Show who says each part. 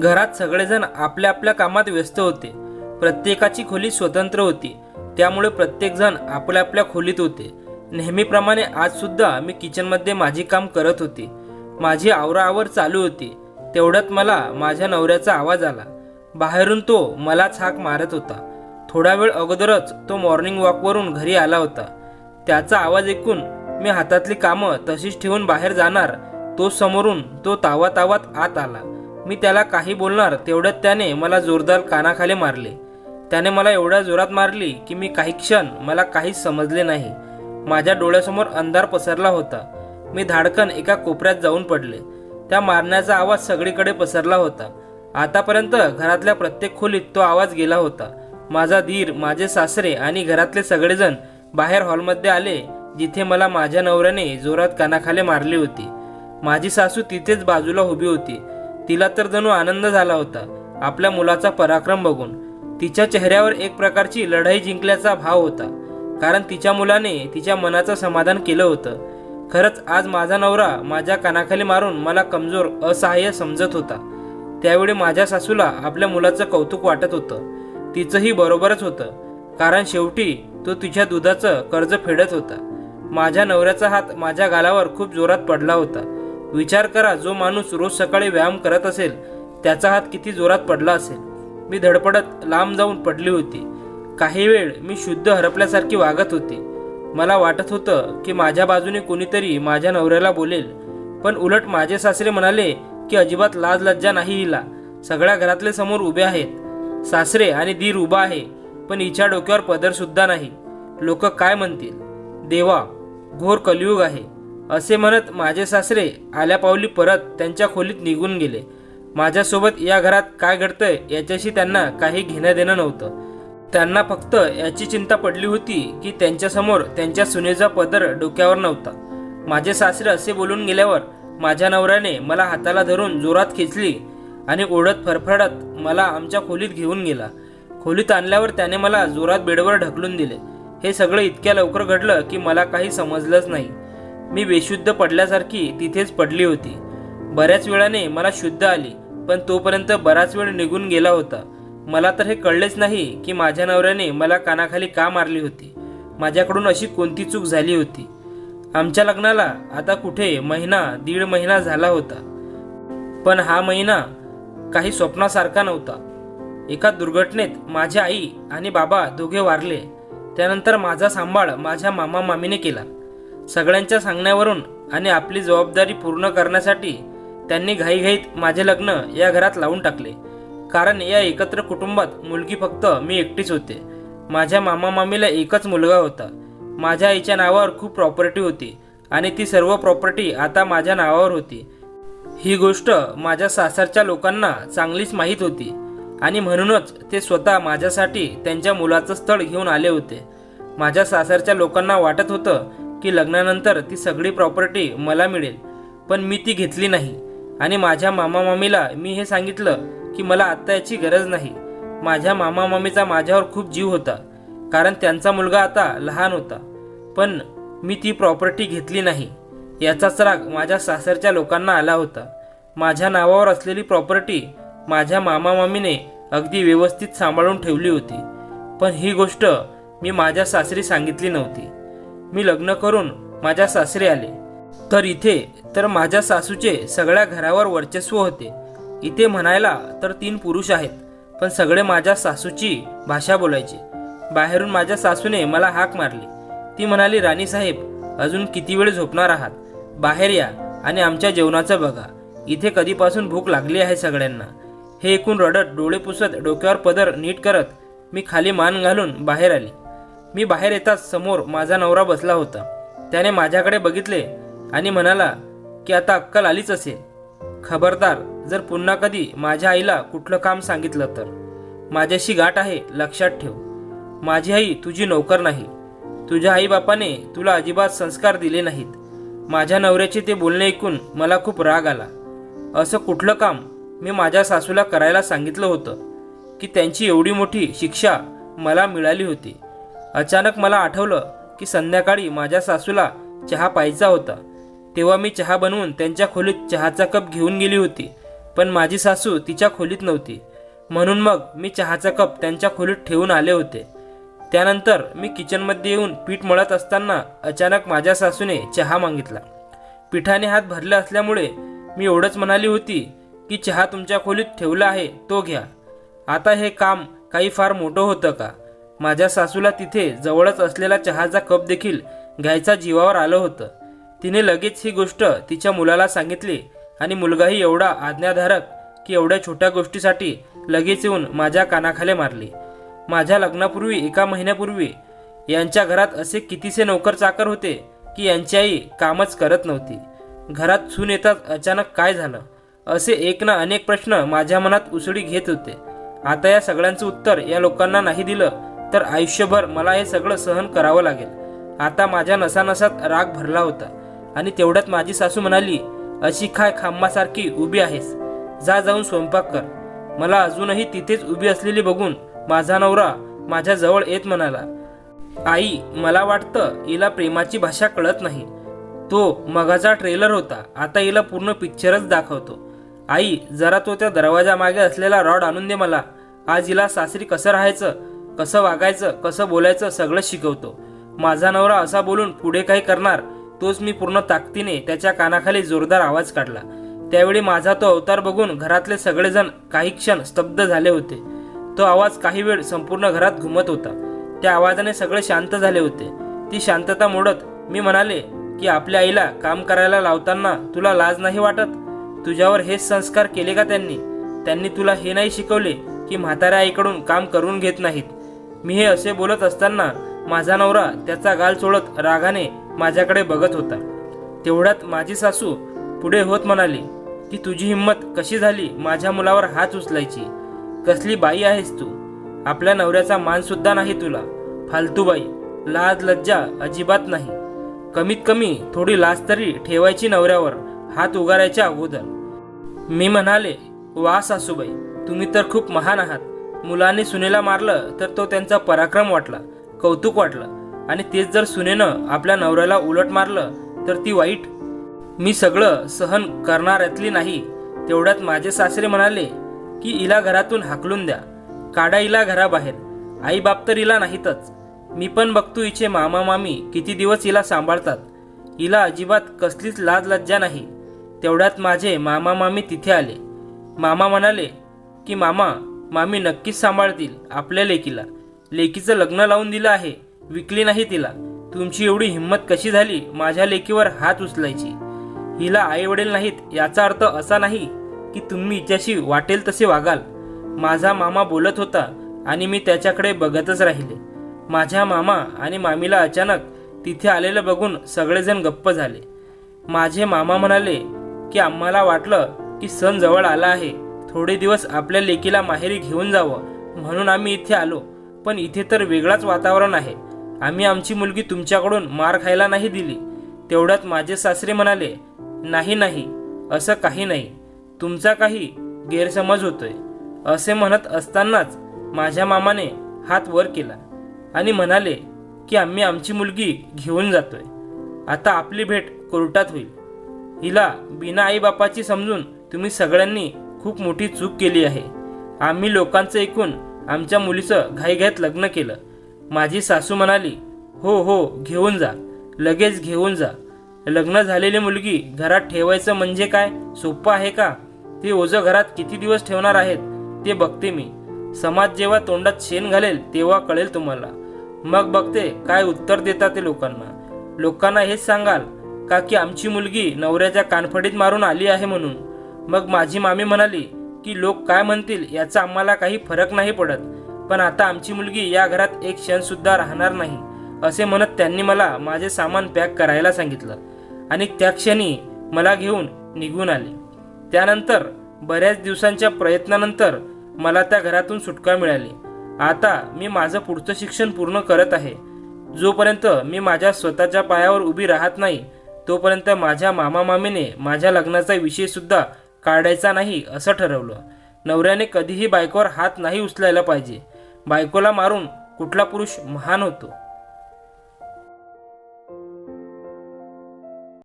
Speaker 1: घरात सगळेजण आपल्या आपल्या कामात व्यस्त होते. प्रत्येकाची खोली स्वतंत्र होती. त्यामुळे प्रत्येकजण आपल्या आपल्या खोलीत होते. नेहमीप्रमाणे आजसुद्धा मी किचनमध्ये माझी काम करत होती. माझी आवराआवर चालू होती. तेवढ्यात मला माझ्या नवऱ्याचा आवाज आला. बाहेरून तो मलाच हाक मारत होता. थोडा वेळ अगोदरच तो मॉर्निंग वॉकवरून घरी आला होता. त्याचा आवाज ऐकून मी हातातली कामं तशीच ठेवून बाहेर जाणार तो समोरून तो तावा तावात आत आला. मी त्याला काही बोलणार तेवढ्यात त्याने मला जोरदार कानाखाली मारले. त्याने मला एवढ्या जोरात मारली की मी काही क्षण मला काहीच समजले नाही. माझ्या डोळ्यासमोर अंधार पसरला होता. मी धाडकन एका कोपऱ्यात जाऊन पडले. त्या मारण्याचा आवाज सगळीकडे पसरला होता. आतापर्यंत घरातल्या प्रत्येक खोलीत तो आवाज गेला होता. माझा धीर माझे सासरे आणि घरातले सगळेजण बाहेर हॉलमध्ये आले जिथे मला माझ्या नवऱ्याने जोरात कानाखाली मारली होती. माझी सासू तिथेच बाजूला उभी होती. तिला तर जणू आनंद झाला होता. आपल्या मुलाचा पराक्रम बघून. तिच्या चेहऱ्यावर एक प्रकारची लढाई जिंकल्याचा भाव होता. कारण तिच्या मुलाने तिच्या मनाचं समाधान केलं होतं. खरंच आज माझा नवरा माझ्या कानाखाली मारून मला कमजोर असहाय्य समजत होता. त्यावेळी माझ्या सासूला आपल्या मुलाचं कौतुक वाटत होतं. तिचंही बरोबरच होतं. कारण शेवटी तो तिच्या दुधाचं कर्ज फेडत होता. माझ्या नवऱ्याचा हात माझ्या गालावर खूप जोरात पडला होता. विचार करा जो माणूस रोज सकाळी व्यायाम करत असेल त्याचा हात किती जोरात पडला असेल. मी धडपडत लांब जाऊन पडली होती. काही वेळ मी शुद्ध हरपल्यासारखी वागत होती. मला वाटत होतं की माझ्या बाजूने कोणीतरी माझ्या नवऱ्याला बोलेल. पण उलट माझे सासरे म्हणाले की अजिबात लाज लज्जा नाही हिला. सगळ्या घरातले समोर उभे आहेत. सासरे आणि दीर उभा आहे पण हिच्या डोक्यावर पदरसुद्धा नाही. लोक काय म्हणतील? देवा घोर कलियुग आहे. असे म्हणत माझे सासरे आल्या पावली परत त्यांच्या खोलीत निघून गेले. माझ्यासोबत या घरात काय घडतंय याच्याशी त्यांना काही घेणं देणं नव्हतं. त्यांना फक्त याची चिंता पडली होती की त्यांच्यासमोर त्यांच्या सुनेचा पदर डोक्यावर नव्हता. माझे सासरे असे बोलून गेल्यावर माझ्या नवऱ्याने मला हाताला धरून जोरात खेचली आणि ओढत फरफडत मला आमच्या खोलीत घेऊन गेला. खोलीत आणल्यावर त्याने मला जोरात बेडवर ढकलून दिले. हे सगळं इतक्या लवकर घडलं की मला काही समजलंच नाही. मी बेशुद्ध पडल्यासारखी तिथेच पडली होती. बऱ्याच वेळाने मला शुद्ध आली पण तोपर्यंत बराच वेळ निघून गेला होता. मला तर हे कळलेच नाही की माझ्या नवऱ्याने मला कानाखाली का मारली होती. माझ्याकडून अशी कोणती चूक झाली होती? आमच्या लग्नाला आता कुठे महिना दीड महिना झाला होता. पण हा महिना काही स्वप्नासारखा नव्हता. एका दुर्घटनेत माझी आई आणि बाबा दोघे वारले. त्यानंतर माझा सांभाळ माझ्या मामा मामीने केला. सगळ्यांच्या सांगण्यावरून आणि आपली जबाबदारी पूर्ण करण्यासाठी त्यांनी घाईघाईत माझे लग्न या घरात लावून टाकले. कारण या एकत्र कुटुंबात मुलगी फक्त मी एकटीच होते. माझ्या मामा मामीला एकच मुलगा होता. माझ्या आईच्या नावावर खूप प्रॉपर्टी होती आणि ती सर्व प्रॉपर्टी आता माझ्या नावावर होती. ही गोष्ट माझ्या सासरच्या लोकांना चांगलीच माहीत होती आणि म्हणूनच ते स्वतः माझ्यासाठी त्यांच्या मुलाचं स्थळ घेऊन आले होते. माझ्या सासरच्या लोकांना वाटत होतं की लग्नानंतर ती सगळी प्रॉपर्टी मला मिळेल. पण मी ती घेतली नाही. आणि माझ्या मामा मामीला मी हे सांगितलं की मला आत्ता याची गरज नाही. माझ्या मामा मामीचा माझ्यावर खूप जीव होता. कारण त्यांचा मुलगा आता लहान होता. पण मी ती प्रॉपर्टी घेतली नाही. याचाच राग माझ्या सासरच्या लोकांना आला होता. माझ्या नावावर असलेली प्रॉपर्टी माझ्या मामा मामीने अगदी व्यवस्थित सांभाळून ठेवली होती. पण ही गोष्ट मी माझ्या सासरी सांगितली नव्हती. मी लग्न करून माझ्या सासरे आले. तर इथे तर माझ्या सासूचे सगळ्या घरावर वर्चस्व होते. इथे म्हणायला तर तीन पुरुष आहेत पण सगळे माझ्या सासूची भाषा बोलायचे. बाहेरून माझ्या सासूने मला हाक मारली. ती म्हणाली राणी साहेब अजून किती वेळ झोपणार आहात? बाहेर या आणि आमच्या जेवणाचं बघा. इथे कधीपासून भूक लागली आहे सगळ्यांना. हे ऐकून रडत डोळे पुसत डोक्यावर पदर नीट करत मी खाली मान घालून बाहेर आली. मी बाहेर येताच समोर माझा नवरा बसला होता. त्याने माझ्याकडे बघितले आणि म्हणाला की आता अक्कल आलीच असेल. खबरदार जर पुन्हा कधी माझ्या आईला कुठलं काम सांगितलं तर. माझ्याशी गाठ आहे लक्षात ठेव. माझी आई तुझी नोकर नाही. तुझ्या आईबापाने तुला अजिबात संस्कार दिले नाहीत. माझ्या नवऱ्याचे ते बोलणे ऐकून मला खूप राग आला. असं कुठलं काम मी माझ्या सासूला करायला सांगितलं होतं की त्यांची एवढी मोठी शिक्षा मला मिळाली होती. अचानक मला आठवलं की संध्याकाळी माझ्या सासूला चहा पाहिजा होता. तेव्हा मी चहा बनवून त्यांच्या खोलीत चहाचा कप घेऊन गेली होती पण माझी सासू तिच्या खोलीत नव्हती. म्हणून मग मी चहाचा कप त्यांच्या खोलीत ठेवून आले होते. त्यानंतर मी किचनमध्ये येऊन पीठ मळत असताना अचानक माझ्या सासूने चहा मागितला. पिठाने हात भरले असल्यामुळे मी एवढंच म्हणाली होती की चहा तुमच्या खोलीत ठेवला आहे तो घ्या. आता हे काम काही फार मोठं होतं का? माझ्या सासूला तिथे जवळच असलेला चहाचा कप देखील घ्यायचा जीवावर आलं होतं. तिने लगेच ही गोष्ट तिच्या मुलाला सांगितली आणि मुलगाही एवढा आज्ञाधारक की एवढ्या छोट्या गोष्टीसाठी लगेच येऊन माझ्या कानाखाली मारली. माझ्या लग्नापूर्वी एका महिन्यापूर्वी यांच्या घरात असे कितीसे नोकर चाकर होते की यांच्याही कामच करत नव्हती. घरात सून येताच अचानक काय झालं? असे एक ना अनेक प्रश्न माझ्या मनात उसळी घेत होते. आता या सगळ्यांचं उत्तर या लोकांना नाही दिलं तर आयुष्यभर मला हे सगळं सहन करावं लागेल. आता माझ्या नसानसात राग भरला होता. आणि तेवढ्यात माझी सासू म्हणाली अशी खाय खांबासारखी उभी आहेस. जा जाऊन स्वयंपाक कर. मला अजूनही तिथेच उभी असलेली बघून माझा नवरा माझ्या जवळ येत म्हणाला आई मला वाटतं हिला प्रेमाची भाषा कळत नाही. तो मगाचा ट्रेलर होता. आता हिला पूर्ण पिक्चरच दाखवतो. आई जरा तो त्या दरवाजामागे असलेला रॉड आणून दे मला. आज हिला सासरी कसं राहायचं? कसं वागायचं कसं बोलायचं सगळं शिकवतो. माझा नवरा असा बोलून पुढे काही करणार तोच मी पूर्ण ताकदीने त्याच्या कानाखाली जोरदार आवाज काढला. त्यावेळी माझा तो अवतार बघून घरातले सगळेजण काही क्षण स्तब्ध झाले होते. तो आवाज काही वेळ संपूर्ण घरात घुमत होता. त्या आवाजाने सगळे शांत झाले होते. ती शांतता मोडत मी म्हणाले की आपल्या आईला काम करायला लावताना तुला लाज नाही वाटत? तुझ्यावर हेच संस्कार केले का त्यांनी? त्यांनी तुला हे नाही शिकवले की म्हाताऱ्या आईकडून काम करून घेत नाहीत. मी हे असे बोलत असताना माझा नवरा त्याचा गाल चोळत रागाने माझ्याकडे बघत होता. तेवढ्यात माझी सासू पुढे होत म्हणाली की तुझी हिंमत कशी झाली माझ्या मुलावर हात उचलायची? कसली बाई आहेस तू? आपल्या नवऱ्याचा मानसुद्धा नाही तुला. फालतू बाई लाज लज्जा अजिबात नाही. कमीत कमी थोडी लाज तरी ठेवायची नवऱ्यावर हात उगारायच्या अगोदर. मी म्हणाले वा सासूबाई तुम्ही तर खूप महान आहात. मुलाने सुनेला मारलं तर तो त्यांचा पराक्रम वाटला कौतुक वाटलं. आणि तेच जर सुनेनं आपल्या नवऱ्याला उलट मारलं तर ती वाईट. मी सगळं सहन करणाऱ्यातली नाही तेवढ्यात माझे सासरे म्हणाले की हिला घरातून हाकलून द्या. काढा इला घराबाहेर. आई बाप तर इला नाहीतच. मी पण बघतो इचे मामा मामी किती दिवस हिला सांभाळतात. हिला अजिबात कसलीच लाज लज्जा नाही. तेवढ्यात माझे मामा मामी तिथे आले. मामा म्हणाले की मामा मामी नक्कीच सांभाळतील आपल्या लेकीला. लेकीचं लग्न लावून दिलं आहे विकली नाही तिला. तुमची एवढी हिंमत कशी झाली माझ्या लेकीवर हात उचलायची? हिला आई वडील नाहीत याचा अर्थ असा नाही की तुम्ही हिच्याशी वाटेल तसे वागाल. माझा मामा बोलत होता आणि मी त्याच्याकडे बघतच राहिले. माझ्या मामा आणि मामीला अचानक तिथे आलेलं बघून सगळेजण गप्प झाले. माझे मामा म्हणाले की आम्हाला वाटलं की सण जवळ आला आहे. थोडे दिवस आपल्या लेकीला माहेरी घेऊन जावं म्हणून आम्ही इथे आलो. पण इथे तर वेगळाच वातावरण आहे. आम्ही आमची मुलगी तुमच्याकडून मार खायला नाही दिली. तेवढ्यात माझे सासरे म्हणाले नाही नाही असं काही नाही. तुमचा काही गैरसमज होतोय. असे म्हणत असतानाच माझ्या मामाने हात वर केला आणि म्हणाले की आम्ही आमची मुलगी घेऊन जातोय. आता आपली भेट कोर्टात होईल. हिला बिना आईबापाची समजून तुम्ही सगळ्यांनी खूप मोठी चूक केली आहे. आम्ही लोकांचं ऐकून आमच्या मुलीचं घाईघाईत लग्न केलं. माझी सासू म्हणाली हो हो घेऊन जा. लगेच घेऊन जा. लग्न झालेली मुलगी घरात ठेवायचं म्हणजे काय? सोपं आहे का? ते ओझं घरात किती दिवस ठेवणार आहेत? ते बघते मी. समाज जेव्हा तोंडात शेण घालेल तेव्हा कळेल तुम्हाला. मग बघते काय उत्तर देतात ते लोकांना. लोकांना हेच सांगाल का की आमची मुलगी नवऱ्याच्या कानफडीत मारून आली आहे म्हणून. मग माझी मामी म्हणाली की लोक काय म्हणतील याचा आम्हाला काही फरक नाही पडत. पण आता आमची मुलगी या घरात एक क्षणसुद्धा राहणार नाही. असे म्हणत त्यांनी मला माझे सामान पॅक करायला सांगितलं. आणि त्या क्षणी मला घेऊन निघून आले. त्यानंतर बऱ्याच दिवसांच्या प्रयत्नानंतर मला त्या घरातून सुटका मिळाली. आता मी माझं पुढचं शिक्षण पूर्ण करत आहे. जोपर्यंत मी माझ्या स्वतःच्या पायावर उभी राहत नाही तोपर्यंत माझ्या मामा मामीने माझ्या लग्नाचा विषयसुद्धा काढायचा नाही असं ठरवलं. नवऱ्याने कधीही बायकोवर हात नाही उचलायला पाहिजे. बायकोला मारून कुठला पुरुष महान होतो.